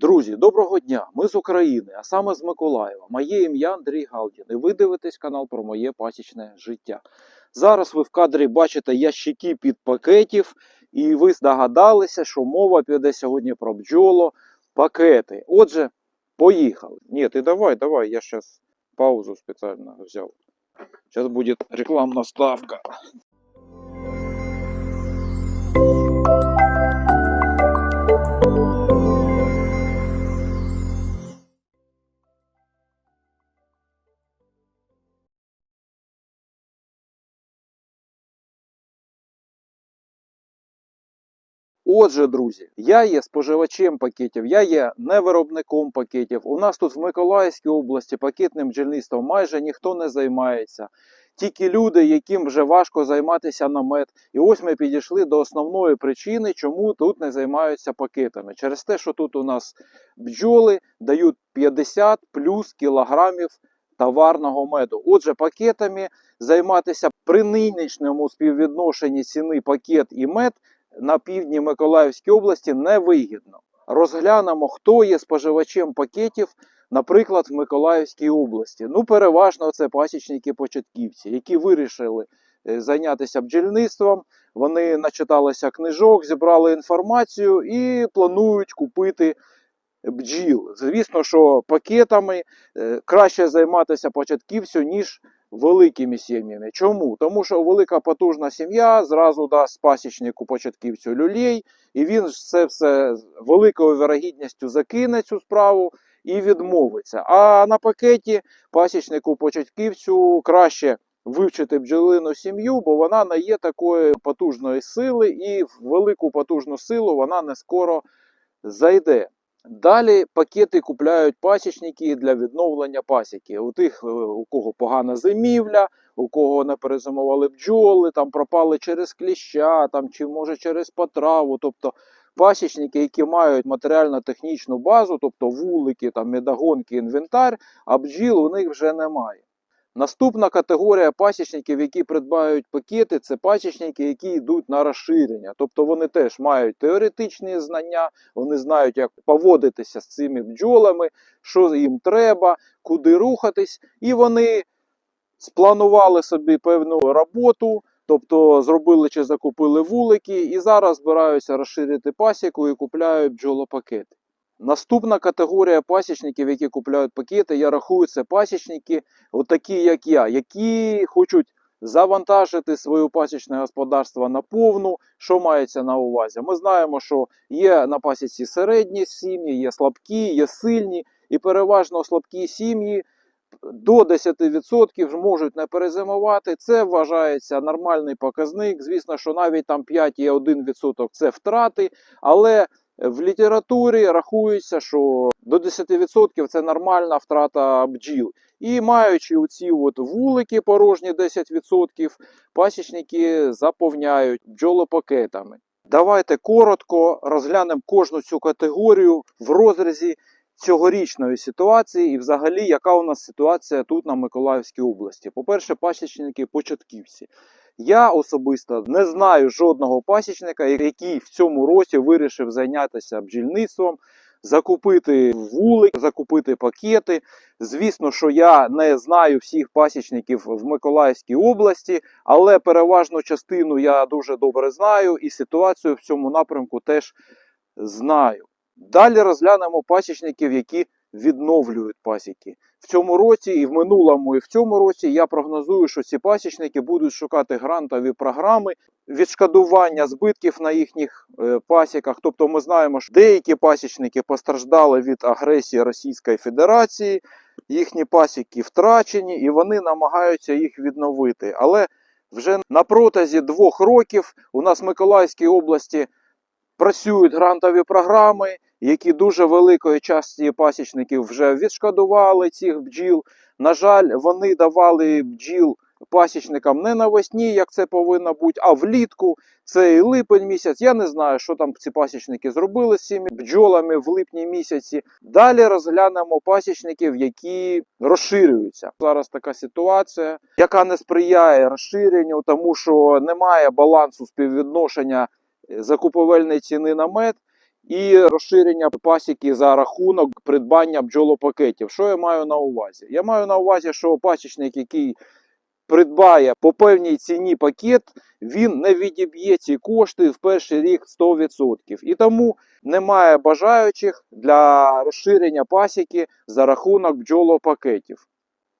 Друзі, доброго дня! Ми з України, а саме з Миколаєва. Моє ім'я Андрій Галдін, і ви дивитесь канал про моє пасічне життя. Зараз ви в кадрі бачите ящики під пакетів, і ви здогадалися, що мова піде сьогодні про бджоло пакети. Отже, поїхали. Ні, ти давай, давай, я зараз паузу спеціально взяв. Зараз буде рекламна ставка. Отже, друзі, я є споживачем пакетів, я є не виробником пакетів. У нас тут в Миколаївській області пакетним бджільництвом майже ніхто не займається. Тільки люди, яким вже важко займатися намет. І ось ми підійшли до основної причини, чому тут не займаються пакетами. Через те, що тут у нас бджоли дають 50 плюс кілограмів товарного меду. Отже, пакетами займатися при нинішньому співвідношенні ціни пакет і мед на півдні Миколаївської області невигідно. Розглянемо, хто є споживачем пакетів, наприклад, в Миколаївській області. Ну, переважно це пасічники-початківці, які вирішили е, зайнятися бджільництвом. Вони начиталися книжок, зібрали інформацію і планують купити бджіл. Звісно, що пакетами е, краще займатися початківцю, ніж великими сім'ями. Чому? Тому що велика потужна сім'я зразу дасть пасічнику початківцю люлей, і він це все великою вирогідністю закине цю справу і відмовиться. А на пакеті пасічнику початківцю краще вивчити бджолину сім'ю, бо вона не є такої потужної сили, і в велику потужну силу вона не скоро зайде. Далі пакети купляють пасічники для відновлення пасіки. У тих, е, у кого погана зимівля, у кого не перезимували бджоли, там пропали через кліща, там чи може через потраву. Тобто пасічники, які мають матеріально-технічну базу, тобто вулики, там медогонки, інвентар, а бджіл у них вже немає. Наступна категорія пасічників, які придбають пакети, це пасічники, які йдуть на розширення. Тобто вони теж мають теоретичні знання, вони знають, як поводитися з цими бджолами, що їм треба, куди рухатись, і вони спланували собі певну роботу, тобто зробили чи закупили вулики, і зараз збираються розширити пасіку і купляють бджолопакети. Наступна категорія пасічників, які купляють пакети, я рахую, це пасічники, от такі як я, які хочуть завантажити своє пасічне господарство на повну. Що мається на увазі? Ми знаємо, що є на пасіці середні сім'ї, є слабкі, є сильні, і переважно слабкі сім'ї до 10% можуть не перезимувати. Це вважається нормальний показник. Звісно, що навіть там 5,1% це втрати, але в літературі рахується, що до 10% це нормальна втрата бджіл. І маючи оці от вулики порожні 10%, пасічники заповняють бджолопакетами. Давайте коротко розглянемо кожну цю категорію в розрізі цьогорічної ситуації і взагалі, яка у нас ситуація тут на Миколаївській області. По-перше, пасічники початківці. Я особисто не знаю жодного пасічника, який в цьому році вирішив зайнятися бджільництвом, закупити вулик, закупити пакети. Звісно, що я не знаю всіх пасічників в Миколаївській області, але переважну частину я дуже добре знаю і ситуацію в цьому напрямку теж знаю. Далі розглянемо пасічників, які відновлюють пасіки. В цьому році, і в минулому, і в цьому році я прогнозую, що ці пасічники будуть шукати грантові програми відшкодування збитків на їхніх е, пасіках. Тобто, ми знаємо, що деякі пасічники постраждали від агресії Російської Федерації, їхні пасіки втрачені, і вони намагаються їх відновити. Але вже на протязі двох років у нас в Миколаївській області працюють грантові програми, які дуже великої часті пасічників вже відшкодували цих бджіл. На жаль, вони давали бджіл пасічникам не навесні, як це повинно бути, а влітку. Це і липень місяць. Я не знаю, що там ці пасічники зробили з цими бджолами в липні місяці. Далі розглянемо пасічників, які розширюються. Зараз така ситуація, яка не сприяє розширенню, тому що немає балансу співвідношення закуповельної ціни на мед і розширення пасіки за рахунок придбання бджолопакетів. Що я маю на увазі? Я маю на увазі, що пасічник, який придбає по певній ціні пакет, він не відіб'є ці кошти в перший рік 100%. І тому немає бажаючих для розширення пасіки за рахунок бджолопакетів.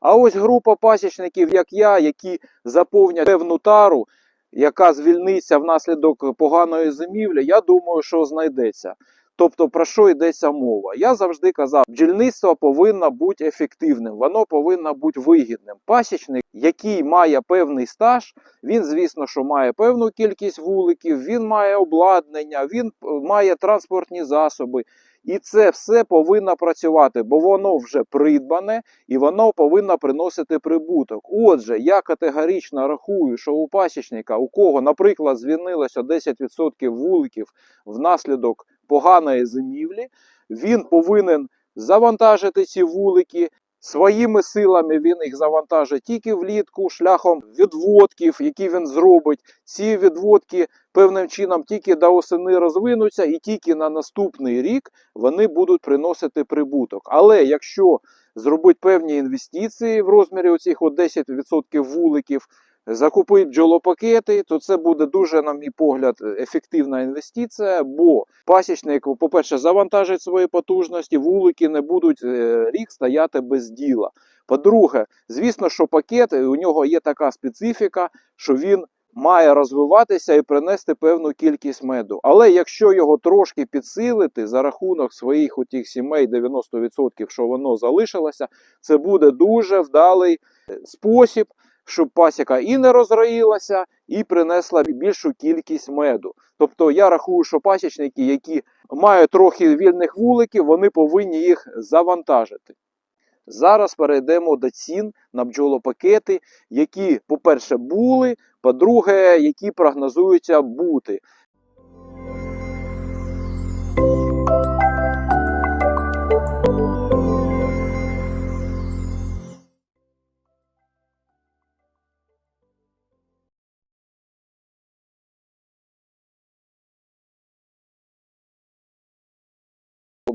А ось група пасічників, як я, які заповнять певну тару, яка звільниться внаслідок поганої зимівлі, я думаю, що знайдеться. Тобто, про що йдеться мова? Я завжди казав, бджільництво повинно бути ефективним, воно повинно бути вигідним. Пасічник, який має певний стаж, він, звісно, що має певну кількість вуликів, він має обладнання, він е, має транспортні засоби. І це все повинно працювати, бо воно вже придбане і воно повинно приносити прибуток. Отже, я категорично рахую, що у пасічника, у кого, наприклад, звільнилося 10% вуликів внаслідок поганої зимівлі, він повинен завантажити ці вулики. Своїми силами він їх завантажить тільки влітку, шляхом відводків, які він зробить. Ці відводки певним чином тільки до осени розвинуться, і тільки на наступний рік вони будуть приносити прибуток. Але якщо зробити певні інвестиції в розмірі оцих от 10% вуликів, закупити бджолопакети, то це буде дуже, на мій погляд, ефективна інвестиція, бо пасічник, по-перше, завантажить свої потужності, вулики не будуть е, рік стояти без діла. По-друге, звісно, що пакет у нього є така специфіка, що він має розвиватися і принести певну кількість меду. Але якщо його трошки підсилити за рахунок своїх отих сімей 90%, що воно залишилося, це буде дуже вдалий е, спосіб, щоб пасіка і не розроїлася, і принесла більшу кількість меду. Тобто я рахую, що пасічники, які мають трохи вільних вуликів, вони повинні їх завантажити. Зараз перейдемо до цін на бджолопакети, які, по-перше, були, по-друге, які прогнозуються бути.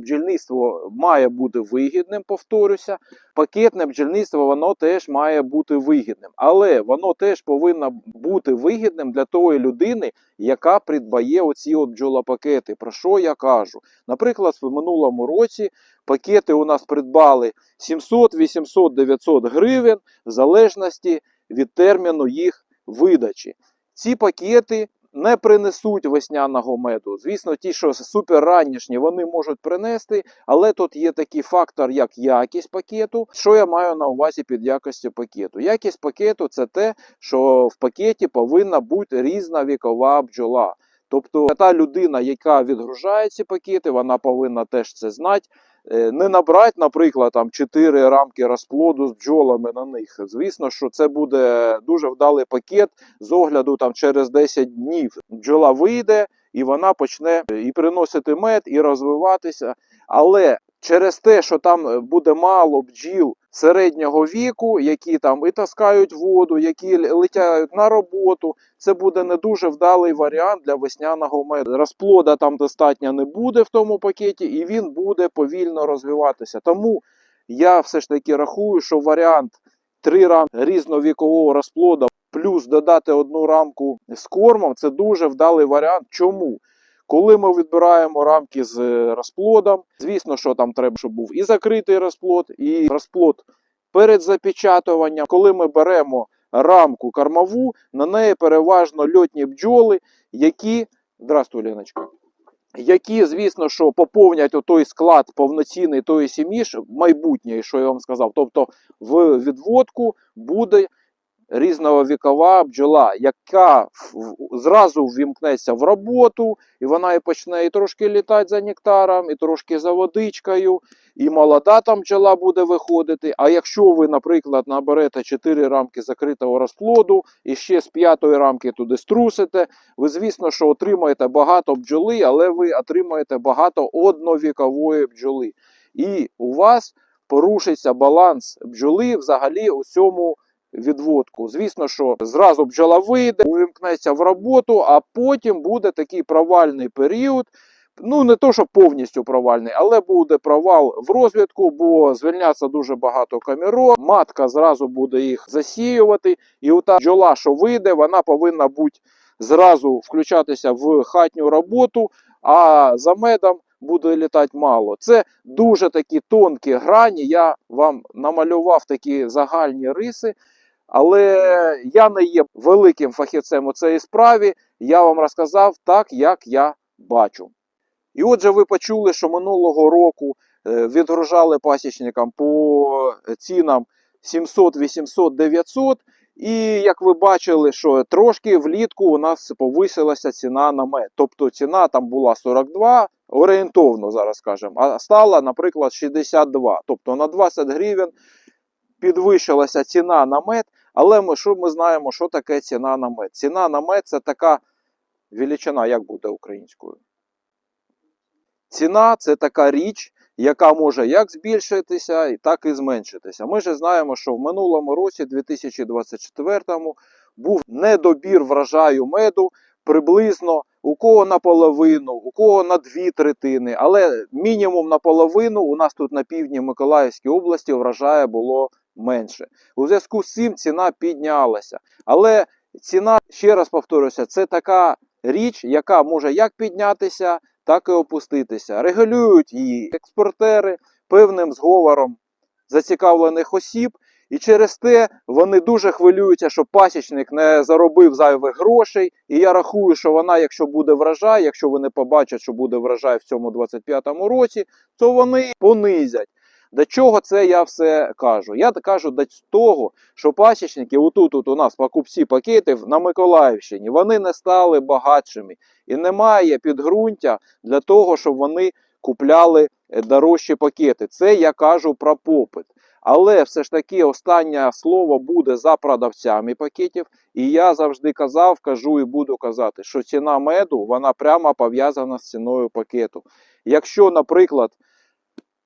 Бджільництво має бути вигідним, повторюся. Пакетне бджільництво воно теж має бути вигідним, але воно теж повинно бути вигідним для тої людини, яка придбає оці от бджолопакети. Про що я кажу? Наприклад, в минулому році пакети у нас придбали 700, 800, 900 гривень в залежності від терміну їх видачі. Ці пакети не принесуть весняного меду. Звісно, ті, що супер ранішні, вони можуть принести, але тут є такий фактор, як якість пакету. Що я маю на увазі під якістю пакету? Якість пакету це те, що в пакеті повинна бути різна вікова бджола. Тобто та людина, яка відгружає ці пакети, вона повинна теж це знати. Е, Не набрати, наприклад, там 4 рамки розплоду з бджолами на них. Звісно, що це буде дуже вдалий пакет з огляду там через 10 днів. Бджола вийде і вона почне і приносити мед, і розвиватися. Але через те, що там е, буде мало бджіл середнього віку, які там і таскають воду, які л- летять на роботу, це буде не дуже вдалий варіант для весняного меду. Розплода там достатньо не буде в тому пакеті, і він буде повільно розвиватися. Тому я все ж таки рахую, що варіант три рамки різновікового розплода плюс додати одну рамку з кормом це дуже вдалий варіант. Чому? Коли ми відбираємо рамки з е, розплодом, звісно, що там треба, щоб був і закритий розплод, і розплод перед запечатуванням. Коли ми беремо рамку кормову, на неї переважно льотні бджоли, які. Здравствуй, Леночка. Які, звісно, що поповнять той склад повноцінний тої сім'ї, майбутньої, що я вам сказав. Тобто в відводку буде різновікова бджола, яка зразу ввімкнеться в роботу, і вона і почне і трошки літати за нектаром, і трошки за водичкою, і молода там бджола буде виходити. А якщо ви, наприклад, наберете 4 рамки закритого розплоду і ще з п'ятої рамки туди струсите, ви, звісно, що отримаєте багато бджоли, але ви отримаєте багато одновікової бджоли. І у вас порушиться баланс бджоли взагалі у цьому відводку. Звісно, що зразу бджола вийде, увімкнеться в роботу, а потім буде такий провальний період. ну не то, що повністю провальний, але буде провал в розвідку, бо звільняться дуже багато камерок. Матка зразу буде їх засіювати, і ота бджола, що вийде, вона повинна бути зразу включатися в хатню роботу, а за медом буде літати мало. Це дуже такі тонкі грані. Я вам намалював такі загальні риси. Але я не є великим фахівцем у цій справі. Я вам розказав так, як я бачу. І отже, ви почули, що минулого року е, відгружали пасічникам по цінам 700, 800, 900. І як ви бачили, що трошки влітку у нас повисилася ціна на мед. Тобто ціна там була 42, орієнтовно зараз скажемо, а стала, наприклад, 62. Тобто на 20 гривень підвищилася ціна на мед. Але ми що ми знаємо, що таке ціна на мед? Ціна на мед це така величина, як буде українською. Ціна це така річ, яка може як збільшитися, так і зменшитися. Ми ж знаємо, що в минулому році, 2024, був недобір врожаю меду приблизно у кого наполовину, у кого на дві третини, але мінімум наполовину у нас тут на півдні Миколаївській області врожаю було менше. У зв'язку з цим ціна піднялася. Але ціна, ще раз повторюся, це така річ, яка може як піднятися, так і опуститися. Регулюють її експортери певним зговором зацікавлених осіб. І через те вони дуже хвилюються, що пасічник не заробив зайвих грошей. І я рахую, що вона, якщо буде врожай, якщо вони побачать, що буде врожай в цьому 25-му році, то вони понизять. До чого це я все кажу? Я кажу до того, що пасічники, отут от у нас покупці пакетів на Миколаївщині, вони не стали багатшими. І немає підґрунтя для того, щоб вони купляли е, дорожчі пакети. Це я кажу про попит. Але все ж таки останнє слово буде за продавцями пакетів. І я завжди казав, кажу і буду казати, що ціна меду вона прямо пов'язана з ціною пакету. Якщо, наприклад,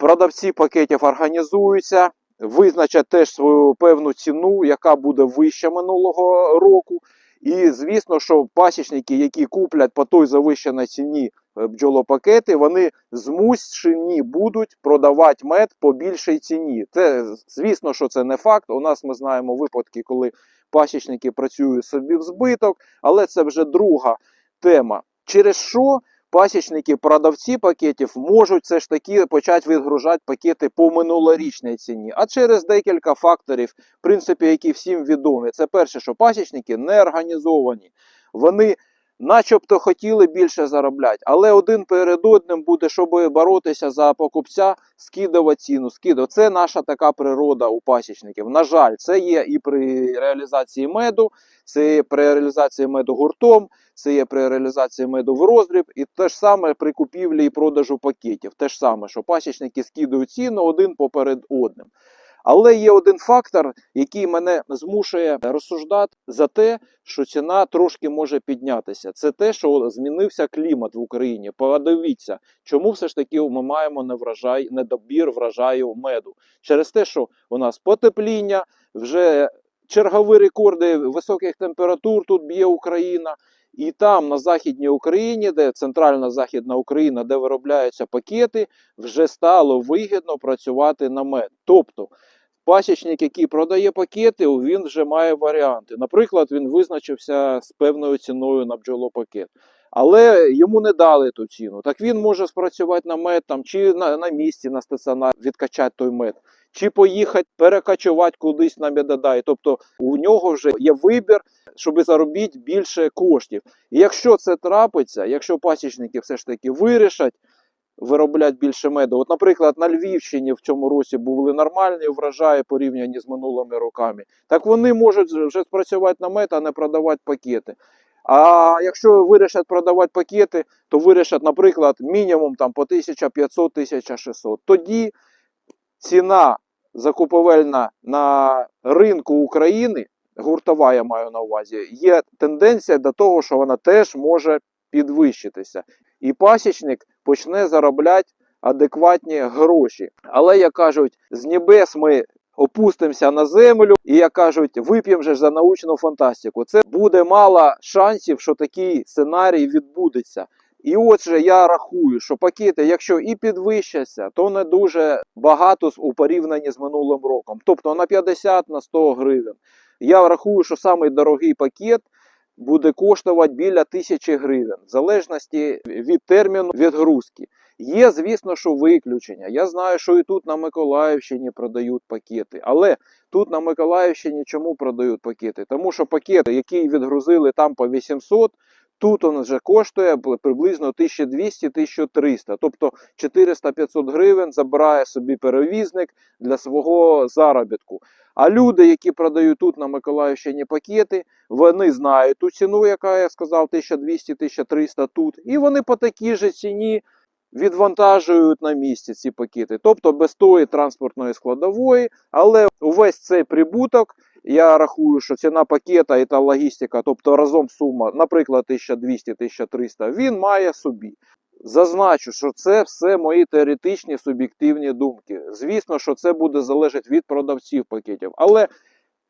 продавці пакетів організуються, визначать теж свою певну ціну, яка буде вища минулого року. І звісно, що пасічники, які куплять по той завищеній ціні е, бджолопакети, вони змушені будуть продавати мед по більшій ціні. Це звісно, що це не факт. У нас ми знаємо випадки, коли пасічники працюють собі в збиток, але це вже друга тема. Через що пасічники, продавці пакетів можуть все ж таки почати відгружати пакети по минулорічній ціні, а через декілька факторів, в принципі, які всім відомі. Це перше, що пасічники не організовані. Вони начебто хотіли більше заробляти, але один перед одним буде, щоб боротися за покупця, скидувати ціну. Скидувати. Це наша така природа у пасічників. На жаль, це є і при реалізації меду, це є при реалізації меду гуртом, це є при реалізації меду в роздріб, і те ж саме при купівлі і продажу пакетів. Те ж саме, що пасічники скидують ціну один поперед одним. Але є один фактор, який мене змушує розсуждати за те, що ціна трошки може піднятися. Це те, що змінився клімат в Україні. Подивіться, чому все ж таки ми маємо неврожай, недобір врожаю меду. Через те, що у нас потепління, вже чергові рекорди високих температур тут б'є Україна. І там, на Західній Україні, де центральна Західна Україна, де виробляються пакети, вже стало вигідно працювати на мед. Тобто пасічник, який продає пакети, він вже має варіанти. Наприклад, він визначився з певною ціною на бджолопакет. Але йому не дали ту ціну. Так він може спрацювати на мед там, чи на, на місці на стаціонар відкачати той мед, чи поїхати перекачувати кудись на медодай. Тобто у нього вже є вибір, щоб заробити більше коштів. І якщо це трапиться, якщо пасічники все ж таки вирішать виробляти більше меду, от, наприклад, на Львівщині в цьому році були нормальні врожаї порівняні з минулими роками, так вони можуть вже спрацювати на мед, а не продавати пакети. А якщо вирішать продавати пакети, то вирішать, наприклад, мінімум там по 1500-1600. Тоді ціна закуповельна на ринку України, гуртова я маю на увазі, є тенденція до того, що вона теж може підвищитися. І пасічник почне заробляти адекватні гроші. Але, як кажуть, з небес ми опустимося на землю, і як кажуть, вип'ємо же за научну фантастику. Це буде мало шансів, що такий сценарій відбудеться. І отже, я рахую, що пакети, якщо і підвищаться, то не дуже багато у порівнянні з минулим роком. Тобто на 50 на 100 гривень. Я рахую, що самий дорогий пакет буде коштувати біля 1000 гривень, в залежності від терміну відгрузки. Є, звісно, що виключення. Я знаю, що і тут на Миколаївщині продають пакети. Але тут на Миколаївщині чому продають пакети? Тому що пакет, який відгрузили там по 800, тут він вже коштує приблизно 1200-1300. Тобто 400-500 гривень забирає собі перевізник для свого заробітку. А люди, які продають тут на Миколаївщині пакети, вони знають ту ціну, яка я сказав, 1200-1300 тут, і вони по такій же ціні відвантажують на місці ці пакети. Тобто без тої транспортної складової, але увесь цей прибуток. Я рахую, що ціна пакета і та логістика, тобто разом сума, наприклад, 1200-1300, він має собі. Зазначу, що це все мої теоретичні суб'єктивні думки. Звісно, що це буде залежати від продавців пакетів. Але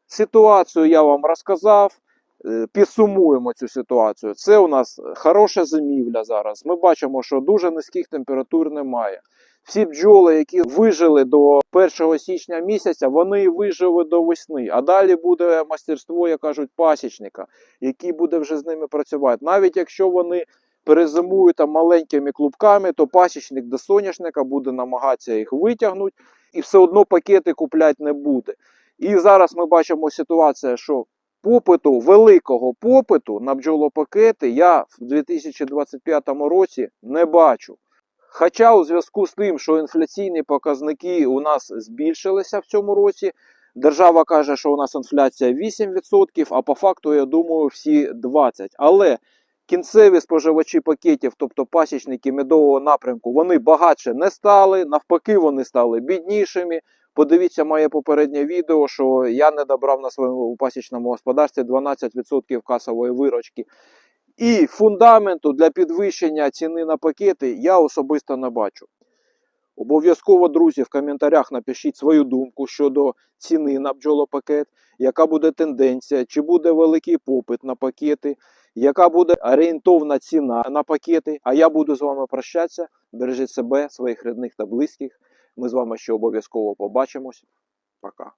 ситуацію я вам розказав. Е, Підсумуємо цю ситуацію. Це у нас хороша зимівля зараз. Ми бачимо, що дуже низьких температур немає. Всі бджоли, які вижили до 1 січня місяця, вони вижили до весни. А далі буде мастерство, як кажуть, пасічника, який буде вже з ними працювати. Навіть якщо вони перезимують там маленькими клубками, то пасічник до соняшника буде намагатися їх витягнути, і все одно пакети купляти не буде. І зараз ми бачимо ситуацію, що попиту, великого попиту на бджолопакети я в 2025 році не бачу. Хоча у зв'язку з тим, що інфляційні показники у нас збільшилися в цьому році, держава каже, що у нас інфляція 8%, а по факту, я думаю, всі 20%. Але кінцеві споживачі пакетів, тобто пасічники медового напрямку, вони багатше не стали, навпаки, вони стали біднішими. Подивіться моє попереднє відео, що я не добрав на своєму пасічному господарстві 12% касової виручки. І фундаменту для підвищення ціни на пакети я особисто не бачу. Обов'язково, друзі, в коментарях напишіть свою думку щодо ціни на бджолопакет, яка буде тенденція, чи буде великий попит на пакети, яка буде орієнтовна ціна на пакети. А я буду з вами прощатися. Бережіть себе, своїх рідних та близьких. Ми з вами ще обов'язково побачимось. Пока.